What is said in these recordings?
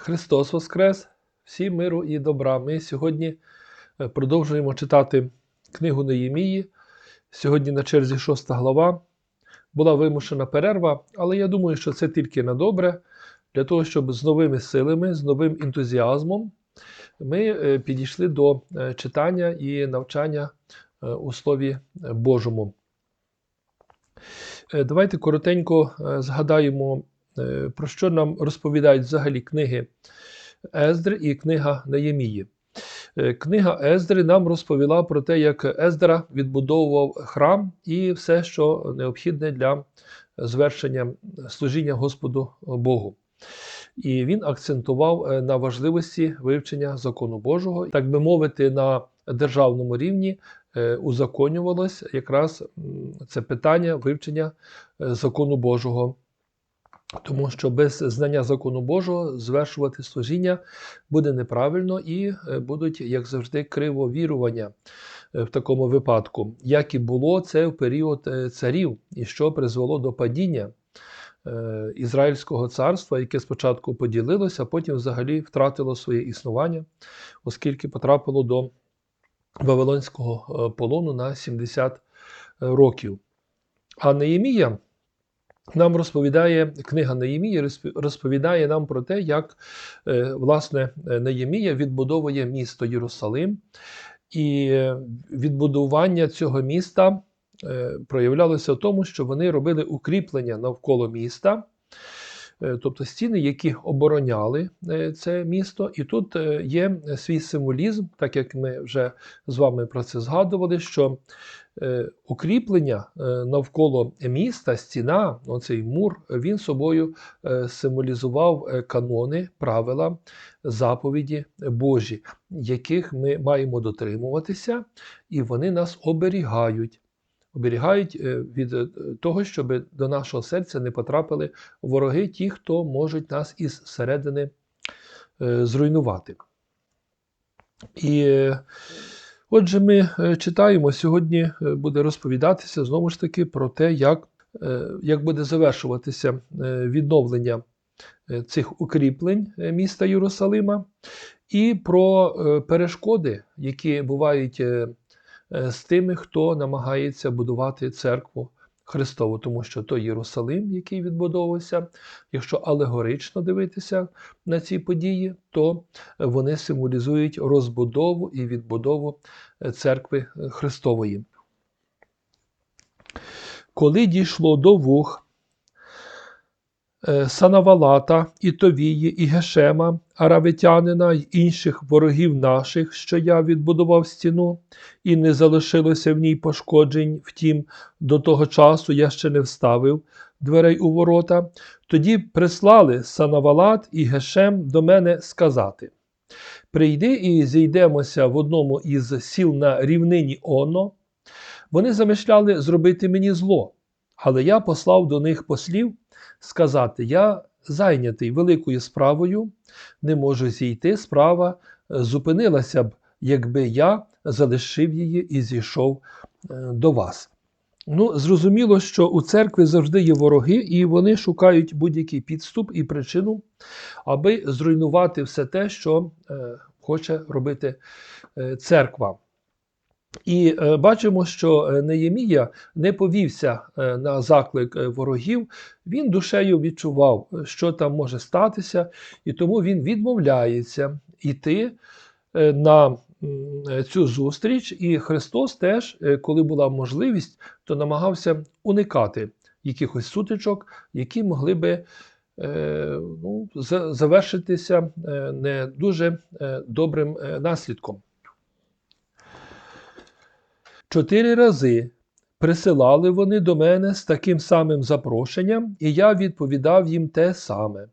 Христос Воскрес! Всім миру і добра. Ми сьогодні е, продовжуємо читати книгу Неємії. Сьогодні на черзі шоста глава. Була вимушена перерва, але я думаю, що це тільки на добре, для того, щоб з новими силами, з новим ентузіазмом ми е, підійшли до е, читання і навчання у Слові Божому. Давайте коротенько згадаємо, про що нам розповідають взагалі книги Ездри і книга Неємії. Е, Книга Ездри нам розповіла про те, як Ездра відбудовував храм і все, що необхідне для звершення служіння Господу Богу. І він акцентував е, на важливості вивчення закону Божого, так би мовити, на державному рівні е, узаконювалось якраз це питання вивчення е, закону Божого. Тому що без знання закону Божого звершувати служіння буде неправильно і е, будуть, як завжди, кривовірування е, в такому випадку, як і було це в період е, царів, і що призвело до падіння Ізраїльського царства, яке спочатку поділилося, а потім взагалі втратило своє існування, оскільки потрапило до Вавилонського полону на 70 років. А Неємія нам розповідає книга Неємії, розповідає нам про те, як е, власне Неємія відбудовує місто Єрусалим, і е, відбудування цього міста е, проявлялося в тому, що вони робили укріплення навколо міста. Е, Тобто стіни, які обороняли е, це місто, і тут е, є свій символізм, так як ми вже з вами про це згадували, що укріплення навколо міста, стіна, оцей мур, він собою символізував канони, правила, заповіді Божі, яких ми маємо дотримуватися, і вони нас оберігають. Оберігають е, від е, того, щоб до нашого серця не потрапили вороги, ті, хто можуть нас із середини е, зруйнувати. І Отже, ми читаємо, сьогодні буде розповідатися знову ж таки про те, як, як буде завершуватися відновлення цих укріплень міста Єрусалима, і про перешкоди, які бувають з тими, хто намагається будувати церкву Христову, тому що той Єрусалим, який відбудовувався, якщо алегорично дивитися на ці події, то вони символізують розбудову і відбудову е, церкви е, Христової. Коли дійшло до вух е, Санавалата, і Товії, і Гешема, Аравитянина й інших ворогів наших, що я відбудував стіну, і не залишилося в ній пошкоджень, втім, до того часу я ще не вставив дверей у ворота, тоді прислали Санавалат і Гешем до мене сказати: Прийди і зійдемося в одному із сіл на рівнині Оно. Вони замишляли зробити мені зло, але я послав до них послів сказати: Я зайнятий великою справою, не можу зійти, справа е, зупинилася б, якби я залишив її і зійшов е, до вас. Ну, зрозуміло, що у церкві завжди є вороги, і вони шукають будь-який підступ і причину, аби зруйнувати все те, що е, хоче робити церква. І е, бачимо, що е, Неємія не повівся е, на заклик ворогів, він душею відчував, що там може статися, і тому він відмовляється йти на цю зустріч. І Христос теж, коли була можливість, то намагався уникати якихось сутичок, які могли би ну, завершитися не дуже добрим наслідком. Чотири рази присилали вони до мене з таким самим запрошенням, і я відповідав їм те саме.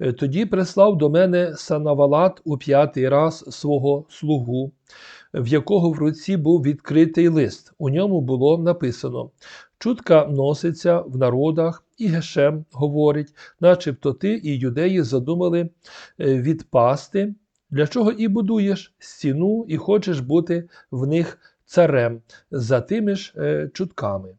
Е, Тоді прислав до мене Санавалат у п'ятий раз свого слугу, в якого в руці був відкритий лист. У ньому було написано: Чутка носиться в народах, і Гешем говорить, начебто ти і юдеї задумали е, відпасти. Для чого і будуєш стіну, і хочеш бути в них царем за тими ж е, чутками.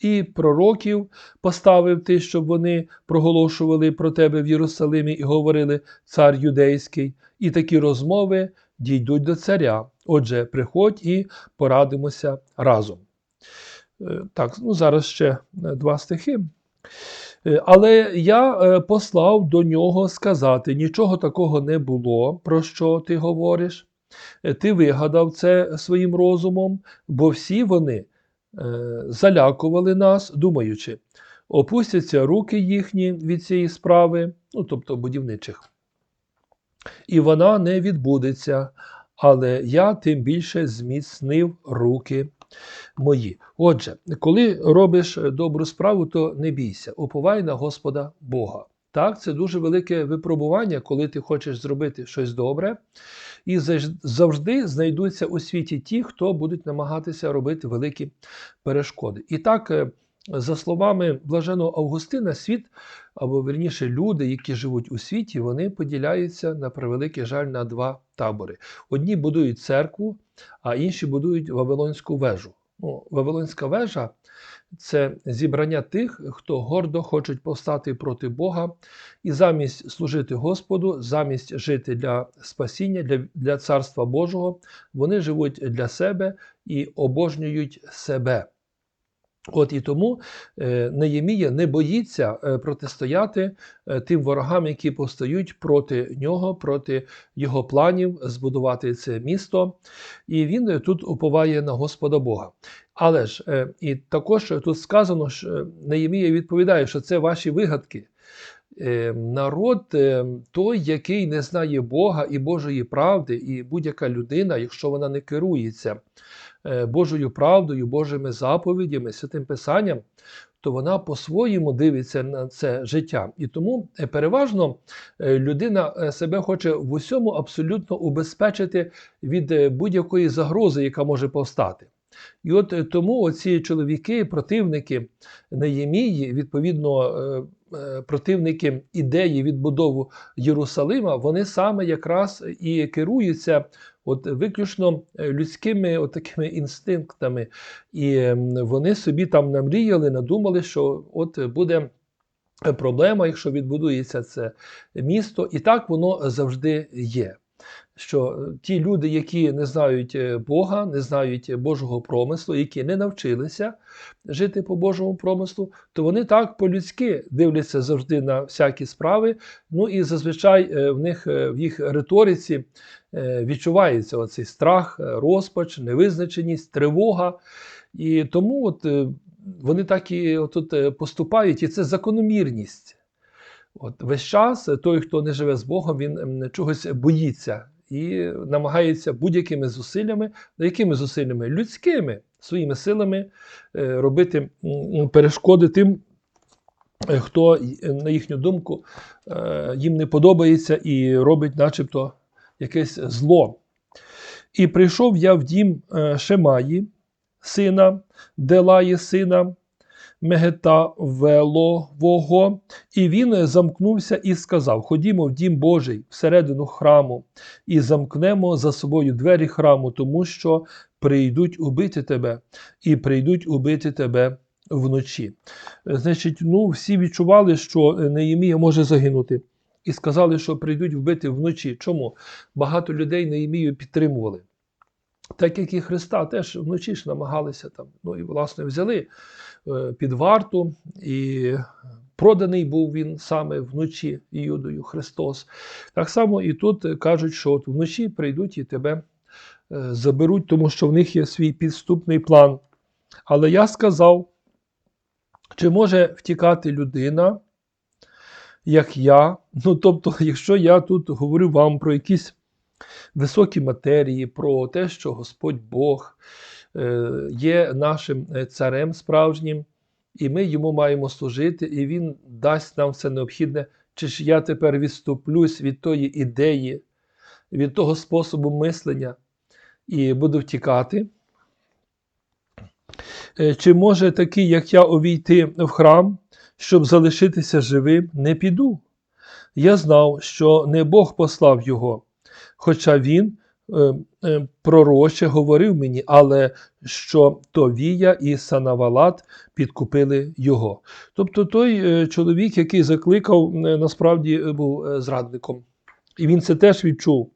і пророків поставив ти, щоб вони проголошували про тебе в Єрусалимі і говорили цар юдейський, і такі розмови дійдуть до царя. Отже, приходь і порадимося разом. Е, Так, ну зараз ще е, два стихи. Але я послав до нього сказати: нічого такого не було, про що ти говориш. Е, Ти вигадав це своїм розумом, бо всі вони е, залякували нас, думаючи, опустяться руки їхні від цієї справи, ну тобто будівничих, і вона не відбудеться, але я тим більше зміцнив руки мої. Отже, коли робиш добру справу, то не бійся, уповай на Господа Бога. Так, це дуже велике випробування, коли ти хочеш зробити щось добре, і завжди знайдуться у світі ті, хто будуть намагатися робити великі перешкоди. І так, е, за словами блаженого Августина, світ, або верніше люди, які живуть у світі, вони поділяються на превеликий жаль на два табори. Одні будують церкву, а інші будують Вавилонську вежу. Ну, Вавилонська вежа це зібрання тих, хто гордо хочуть повстати проти Бога і замість служити Господу, замість жити для спасіння, для, для Царства Божого, вони живуть для себе і обожнюють себе. От і тому е, Неємія не боїться е, протистояти е, тим ворогам, які повстають проти нього, проти його планів збудувати це місто. І він тут уповає на Господа Бога. Але ж е, і також тут сказано, що Неємія відповідає, що це ваші вигадки. Е, Народ е, той, який не знає Бога і Божої правди, і будь-яка людина, якщо вона не керується Божою правдою, Божими заповідями, святим Писанням, то вона по-своєму дивиться на це життя. І тому переважно людина себе хоче в усьому абсолютно убезпечити від будь-якої загрози, яка може повстати. І от е, тому оці чоловіки, противники Неємії, відповідно, е, е, противники ідеї відбудову Єрусалима, вони саме якраз і керуються от виключно людськими от такими інстинктами. І вони собі там намріяли, надумали, що от буде проблема, якщо відбудується це місто, і так воно завжди є. Що е, ті люди, які не знають е, Бога, не знають Божого промислу, які не навчилися жити по Божому промислу, то вони так по-людськи дивляться завжди на всякі справи. Ну і зазвичай е, в них е, в їх риториці е, відчувається оцей страх, е, розпач, невизначеність, тривога. І тому от е, вони так і тут е, поступають, і це закономірність. От весь час е, той, хто не живе з Богом, він чогось боїться і намагається будь-якими зусиллями, ну, якими зусиллями? Людськими своїми силами е, робити перешкоди тим, е, хто, е, на їхню думку, їм не подобається і робить, начебто, якесь зло. І прийшов я в дім Шемаї, сина Делаї, сина Мегетавелового, і він замкнувся і сказав: Ходімо в дім Божий всередину храму, і замкнемо за собою двері храму, тому що прийдуть убити тебе, і прийдуть убити тебе вночі. Значить, ну, всі відчували, що Неємія може загинути. І сказали, що прийдуть вбити вночі. Чому? Багато людей Неємію підтримували. Так як і Христа теж вночі ж намагалися там, ну і власне взяли під варту, і проданий був він саме вночі Іудою Христос. Так само і тут е, кажуть, що от вночі прийдуть і тебе е, заберуть, тому що в них є свій підступний план. Але я сказав, чи може втікати людина, як я? Ну, тобто, якщо я тут говорю вам про якісь високі матерії, про те, що Господь Бог е, є нашим е, царем справжнім, і ми йому маємо служити, і Він дасть нам все необхідне. Чи ж я тепер відступлюсь від тої ідеї, від того способу мислення і буду втікати? Е, Чи може такий, як я, увійти в храм, щоб залишитися живим? Не піду. Я знав, що не Бог послав його, хоча він е, е, пророче говорив мені, але що Товія і Санавалат підкупили його. Тобто той е, чоловік, який закликав, е, насправді е, був е, зрадником. І він це теж відчув.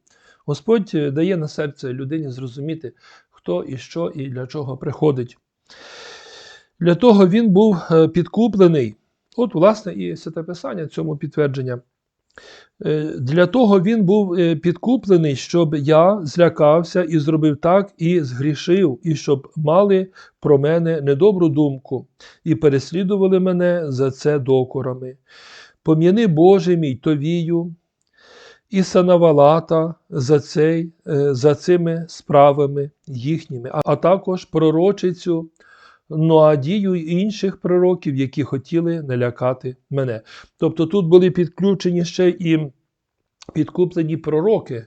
Господь е, дає на серце людині зрозуміти, хто і що і для чого приходить. Для того він був е, підкуплений. От, власне, і Святе Писання цьому підтвердження. Е, Для того він був е, підкуплений, щоб я злякався і зробив так, і згрішив, і щоб мали про мене недобру думку, і переслідували мене за це докорами. Пом'яни Боже мій Товію і Санавалата за, цей, е, за цими справами їхніми, а- а також пророчицю Ноадію і інших пророків, які хотіли налякати мене. Тобто тут були підключені ще і підкуплені пророки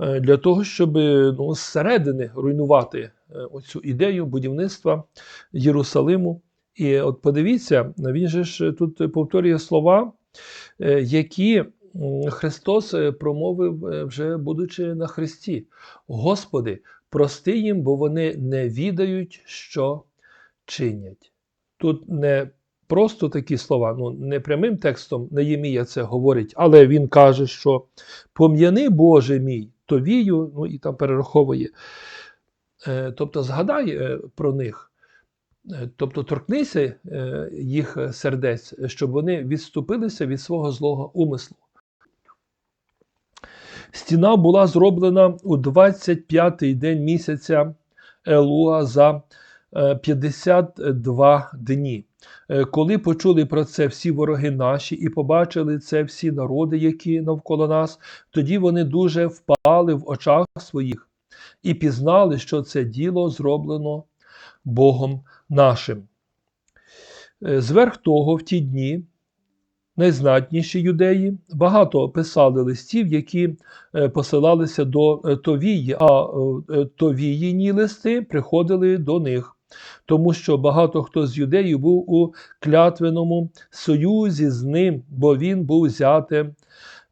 е, для того, щоб ну, зсередини руйнувати е, оцю ідею будівництва Єрусалиму. І от подивіться, він же ж тут повторює слова, е, які Христос промовив, вже будучи на Христі. Господи, прости їм, бо вони не відають, що чинять. Тут не просто такі слова, ну не прямим текстом Неємія це говорить, але він каже, що пом'яни Боже мій, товію, ну і там перераховує. Е, Тобто згадай е, про них, Е, тобто торкнися їх сердець, щоб вони відступилися від свого злого умислу. Стіна була зроблена у 25-й день місяця Елуа за 52 дні. Е, Коли почули про це всі вороги наші і побачили це всі народи, які навколо нас, тоді вони дуже впали в очах своїх і пізнали, що це діло зроблено Богом нашим. Е, Зверх того, в ті дні найзнатніші юдеї багато писали листів, які е, посилалися до е, Товії, а е, Товіїні листи приходили до них, тому що багато хто з юдеїв був у клятвеному союзі з ним, бо він був зятем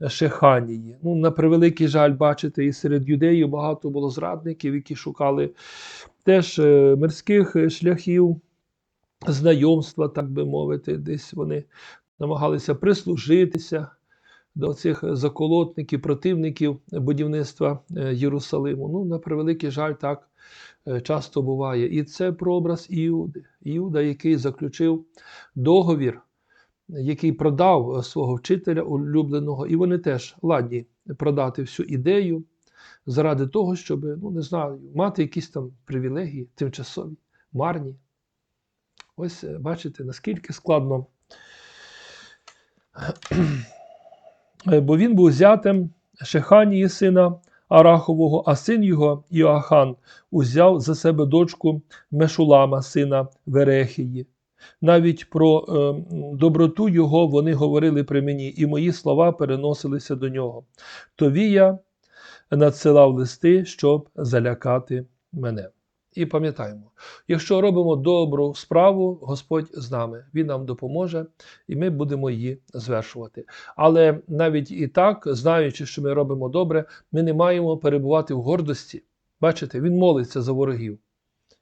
Шеханії. Ну, на превеликий жаль, бачите, і серед юдеїв багато було зрадників, які шукали теж е, мирських шляхів, знайомства, так би мовити, десь вони намагалися прислужитися до цих заколотників, противників будівництва е, Єрусалиму. Ну, на превеликий жаль, так е, часто буває. І це прообраз Іуди. Іуда, який заключив договір, який продав е, свого вчителя улюбленого, і вони теж ладні продати всю ідею заради того, щоб, ну не знаю, мати якісь там привілегії тимчасові, марні. Ось е, бачите, наскільки складно. Е, Бо він був зятем Шеханії сина Арахового, а син його Іоахан узяв за себе дочку Мешулама, сина Верехії. Навіть про е, доброту його вони говорили при мені, і мої слова переносилися до нього. Товія надсилав листи, щоб залякати мене. І пам'ятаємо, якщо робимо добру справу, Господь з нами, Він нам допоможе, і ми будемо її звершувати. Але навіть і так, знаючи, що ми робимо добре, ми не маємо перебувати в гордості. Бачите, він молиться за ворогів.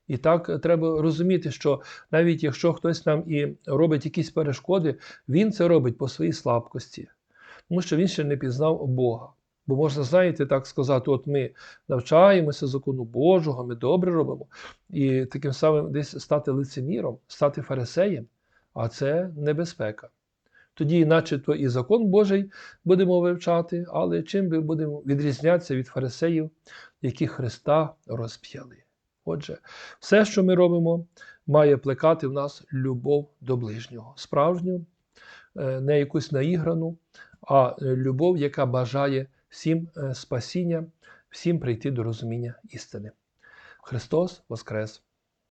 І так треба розуміти, що навіть якщо хтось нам і робить якісь перешкоди, він це робить по своїй слабкості, тому що він ще не пізнав Бога. Бо можна, знаєте, так сказати, от ми навчаємося закону Божого, ми добре робимо, і таким самим десь стати лицеміром, стати фарисеєм, а це небезпека. Тоді, начебто, і закон Божий будемо вивчати, але чим ми будемо відрізнятися від фарисеїв, які Христа розп'яли. Отже, все, що ми робимо, має плекати в нас любов до ближнього, справжню, е, не якусь наіграну, а любов, яка бажає всім е, спасіння, всім прийти до розуміння істини. Христос Воскрес!